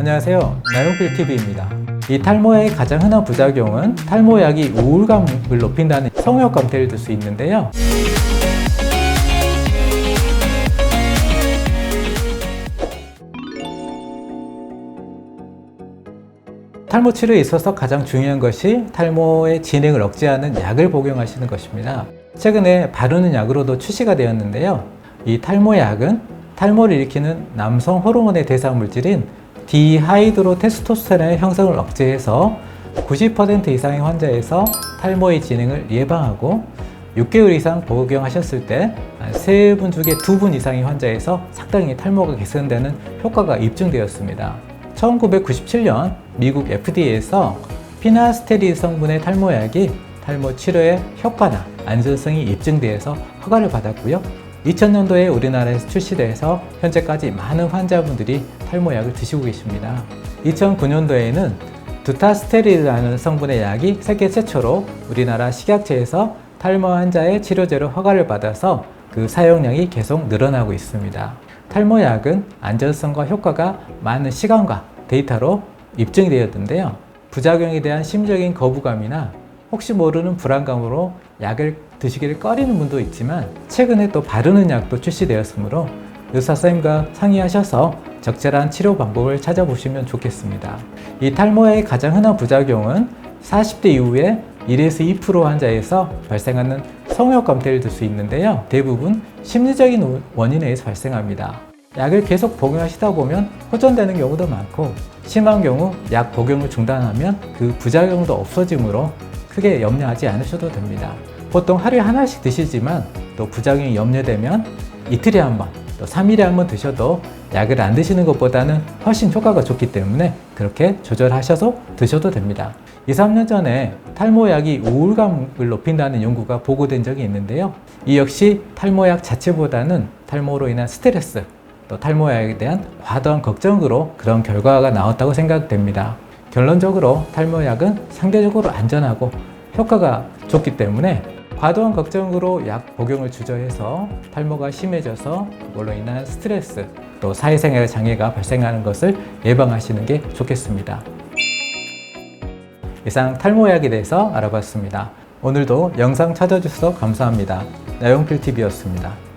안녕하세요. 나용필TV입니다. 이 탈모의 가장 흔한 부작용은 탈모약이 우울감을 높인다는 성역 감퇴를 들수 있는데요. 탈모 치료에 있어서 가장 중요한 것이 탈모의 진행을 억제하는 약을 복용하시는 것입니다. 최근에 바르는 약으로도 출시가 되었는데요. 이 탈모약은 탈모를 일으키는 남성 호르몬의 대사 물질인 디하이드로 테스토스테론의 형성을 억제해서 90% 이상의 환자에서 탈모의 진행을 예방하고 6개월 이상 복용하셨을 때 세 분 중에 두 분 이상의 환자에서 상당히 탈모가 개선되는 효과가 입증되었습니다. 1997년 미국 FDA에서 피나스테리 성분의 탈모약이 탈모 치료의 효과나 안전성이 입증되어서 허가를 받았고요. 2000년도에 우리나라에서 출시돼서 현재까지 많은 환자분들이 탈모약을 드시고 계십니다. 2009년도에는 두타스테리라는 성분의 약이 세계 최초로 우리나라 식약처에서 탈모 환자의 치료제로 허가를 받아서 그 사용량이 계속 늘어나고 있습니다. 탈모약은 안전성과 효과가 많은 시간과 데이터로 입증이 되었는데요. 부작용에 대한 심적인 거부감이나 혹시 모르는 불안감으로 약을 드시기를 꺼리는 분도 있지만 최근에 또 바르는 약도 출시되었으므로 의사 선생님과 상의하셔서 적절한 치료 방법을 찾아보시면 좋겠습니다. 이 탈모의 가장 흔한 부작용은 40대 이후에 1에서 2% 환자에서 발생하는 성역 감퇴를 들 수 있는데요. 대부분 심리적인 원인에 의해서 발생합니다. 약을 계속 복용하시다 보면 호전되는 경우도 많고 심한 경우 약 복용을 중단하면 그 부작용도 없어지므로 크게 염려하지 않으셔도 됩니다. 보통 하루에 하나씩 드시지만 또 부작용이 염려되면 이틀에 한 번, 또 3일에 한 번 드셔도 약을 안 드시는 것보다는 훨씬 효과가 좋기 때문에 그렇게 조절하셔서 드셔도 됩니다. 2, 3년 전에 탈모약이 우울감을 높인다는 연구가 보고된 적이 있는데요. 이 역시 탈모약 자체보다는 탈모로 인한 스트레스, 또 탈모약에 대한 과도한 걱정으로 그런 결과가 나왔다고 생각됩니다. 결론적으로 탈모약은 상대적으로 안전하고 효과가 좋기 때문에 과도한 걱정으로 약 복용을 주저해서 탈모가 심해져서 그걸로 인한 스트레스 또 사회생활 장애가 발생하는 것을 예방하시는 게 좋겠습니다. 이상 탈모약에 대해서 알아봤습니다. 오늘도 영상 찾아주셔서 감사합니다. 나용필TV였습니다.